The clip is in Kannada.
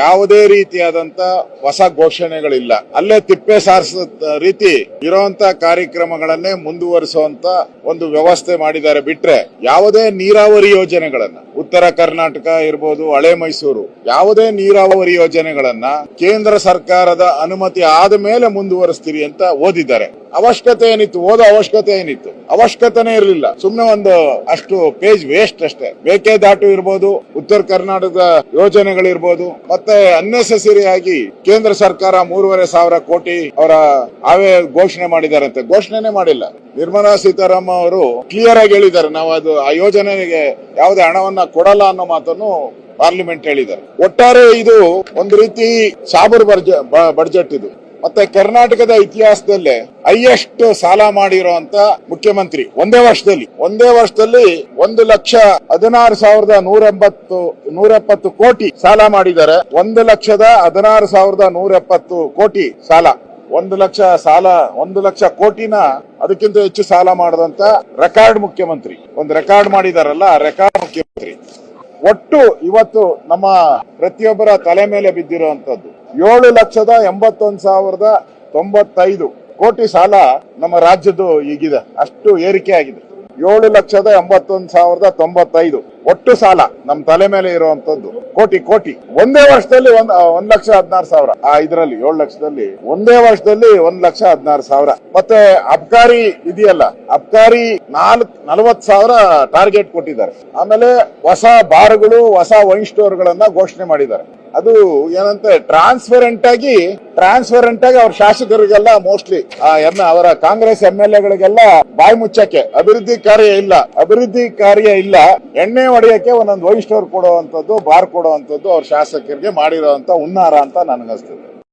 ಯಾವುದೇ ರೀತಿಯಾದಂತ ಹೊಸ ಘೋಷಣೆಗಳಿಲ್ಲ. ಅಲ್ಲೇ ತಿಪ್ಪೆ ಸಾರಿಸ ರೀತಿ ಇರುವಂತ ಕಾರ್ಯಕ್ರಮಗಳನ್ನೇ ಮುಂದುವರಿಸುವಂತ ಒಂದು ವ್ಯವಸ್ಥೆ ಮಾಡಿದ್ದಾರೆ. ಬಿಟ್ರೆ ಯಾವುದೇ ನೀರಾವರಿ ಯೋಜನೆಗಳನ್ನ, ಉತ್ತರ ಕರ್ನಾಟಕ ಇರ್ಬೋದು, ಹಳೆ ಮೈಸೂರು, ಯಾವುದೇ ನೀರಾವರಿ ಯೋಜನೆಗಳನ್ನ ಕೇಂದ್ರ ಸರ್ಕಾರದ ಅನುಮತಿ ಆದ ಮೇಲೆ ಮುಂದುವರಿಸ್ತೀರಿ ಅಂತ ಓದಿದ್ದಾರೆ. ಅವಶ್ಯಕತೆ ಏನಿತ್ತು, ಓದೋ ಅವಶ್ಯಕತೆ ಏನಿತ್ತು? ಅವಶ್ಯಕತೆನೇ ಇರಲಿಲ್ಲ. ಸುಮ್ನೆ ಒಂದು ಅಷ್ಟು ಪೇಜ್ ವೇಸ್ಟ್ ಅಷ್ಟೇ. ಮೇಕೆದಾಟು ಇರ್ಬೋದು, ಉತ್ತರ ಕರ್ನಾಟಕದ ಯೋಜನೆಗಳಿರ್ಬೋದು, ಮತ್ತೆ ಅನ್ನೆಸೆಸರಿ ಆಗಿ ಕೇಂದ್ರ ಸರ್ಕಾರ ಮೂರುವರೆ ಸಾವಿರ ಕೋಟಿ ಅವರ ಅವೇ ಘೋಷಣೆ ಮಾಡಿದಾರಂತೆ. ಘೋಷಣೆನೇ ಮಾಡಿಲ್ಲ. ನಿರ್ಮಲಾ ಸೀತಾರಾಮ ಅವರು ಕ್ಲಿಯರ್ ಆಗಿ ಹೇಳಿದ್ದಾರೆ. ನಾವು ಅದು, ಆ ಯೋಜನೆಗೆ ಯಾವುದೇ ಹಣವನ್ನ ಕೊಡಲ್ಲ ಅನ್ನೋ ಮಾತನ್ನು ಪಾರ್ಲಿಮೆಂಟ್ ಹೇಳಿದ್ದಾರೆ. ಒಟ್ಟಾರೆ ಇದು ಒಂದು ರೀತಿ ಸಾಬರ್ ಬಡ್ಜೆಟ್ ಇದು. ಮತ್ತೆ ಕರ್ನಾಟಕದ ಇತಿಹಾಸದಲ್ಲೇ ಹೈಯೆಸ್ಟ್ ಸಾಲ ಮಾಡಿರುವಂತ ಮುಖ್ಯಮಂತ್ರಿ ಒಂದೇ ವರ್ಷದಲ್ಲಿ. ಒಂದೇ ವರ್ಷದಲ್ಲಿ ಒಂದು ಲಕ್ಷ ಹದಿನಾರು ಸಾವಿರದ ನೂರ ಎಂಬತ್ತು ನೂರ ಎಪ್ಪತ್ತು ಕೋಟಿ ಸಾಲ ಮಾಡಿದ್ದಾರೆ. ಒಂದು ಲಕ್ಷದ ಹದಿನಾರು ಸಾವಿರದ ನೂರ ಎಪ್ಪತ್ತು ಕೋಟಿ ಸಾಲ. ಒಂದು ಲಕ್ಷ ಸಾಲ, ಒಂದು ಲಕ್ಷ ಕೋಟಿನ ಅದಕ್ಕಿಂತ ಹೆಚ್ಚು ಸಾಲ ಮಾಡದಂತ ರೆಕಾರ್ಡ್ ಮುಖ್ಯಮಂತ್ರಿ. ಒಂದು ರೆಕಾರ್ಡ್ ಮಾಡಿದಾರಲ್ಲ ರೆಕಾರ್ಡ್ ಮುಖ್ಯಮಂತ್ರಿ. ಒಟ್ಟು ಇವತ್ತು ನಮ್ಮ ಪ್ರತಿಯೊಬ್ಬರ ತಲೆ ಮೇಲೆ ಬಿದ್ದಿರುವಂತದ್ದು ಏಳು ಲಕ್ಷದ ಎಂಬತ್ತೊಂದು ಸಾವಿರದ ತೊಂಬತ್ತೈದು ಕೋಟಿ ಸಾಲ ನಮ್ಮ ರಾಜ್ಯದ್ದು ಈಗಿದೆ. ಅಷ್ಟು ಏರಿಕೆ ಆಗಿದೆ. ಏಳು ಲಕ್ಷದ ಎಂಬತ್ತೊಂದು ಸಾವಿರದ ತೊಂಬತ್ತೈದು ಒಟ್ಟು ಸಾಲ ನಮ್ಮ ತಲೆ ಮೇಲೆ ಇರುವಂತದ್ದು ಕೋಟಿ ಕೋಟಿ. ಒಂದೇ ವರ್ಷದಲ್ಲಿ ಒಂದ್ ಒಂದ್ ಲಕ್ಷ ಹದಿನಾರು ಸಾವಿರ. ಆ, ಇದರಲ್ಲಿ ಏಳು ಲಕ್ಷದಲ್ಲಿ ಒಂದೇ ವರ್ಷದಲ್ಲಿ ಒಂದ್ ಲಕ್ಷ ಹದಿನಾರು ಸಾವಿರ. ಮತ್ತೆ ಅಬ್ಕಾರಿ ಇದೆಯಲ್ಲ, ಅಬ್ಕಾರಿ ನಾಲ್ಕ್ ನಲವತ್ ಸಾವಿರ ಟಾರ್ಗೆಟ್ ಕೊಟ್ಟಿದ್ದಾರೆ. ಆಮೇಲೆ ಹೊಸ ಬಾರ್ಗಳು, ಹೊಸ ವೈನ್ ಸ್ಟೋರ್ ಗಳನ್ನ ಘೋಷಣೆ ಮಾಡಿದ್ದಾರೆ. ಅದು ಏನಂತ ಟ್ರಾನ್ಸ್ಪರೆಂಟ್ ಆಗಿ ಟ್ರಾನ್ಸ್ಪರೆಂಟ್ ಆಗಿ ಅವ್ರ ಶಾಸಕರಿಗೆಲ್ಲ ಮೋಸ್ಟ್ಲಿ ಅವರ ಕಾಂಗ್ರೆಸ್ ಎಂ ಎಲ್ ಎಗಳಿಗೆಲ್ಲ ಬಾಯಿ ಮುಚ್ಚಕ್ಕೆ. ಅಭಿವೃದ್ಧಿ ಕಾರ್ಯ ಇಲ್ಲ. ಅಭಿವೃದ್ಧಿ ಕಾರ್ಯ ಇಲ್ಲ. ಎಣ್ಣೆ ಹೊಡೆಯಕ್ಕೆ ಒಂದೊಂದು ಸ್ಟೋರ್ ಕೊಡುವಂತದ್ದು ಬಾರ್ ಕೊಡುವಂತದ್ದು ಅವ್ರ ಶಾಸಕರಿಗೆ ಮಾಡಿರುವಂತ ಹುನ್ನಾರ ಅಂತ ನನಗನ್ಸ್ತದೆ.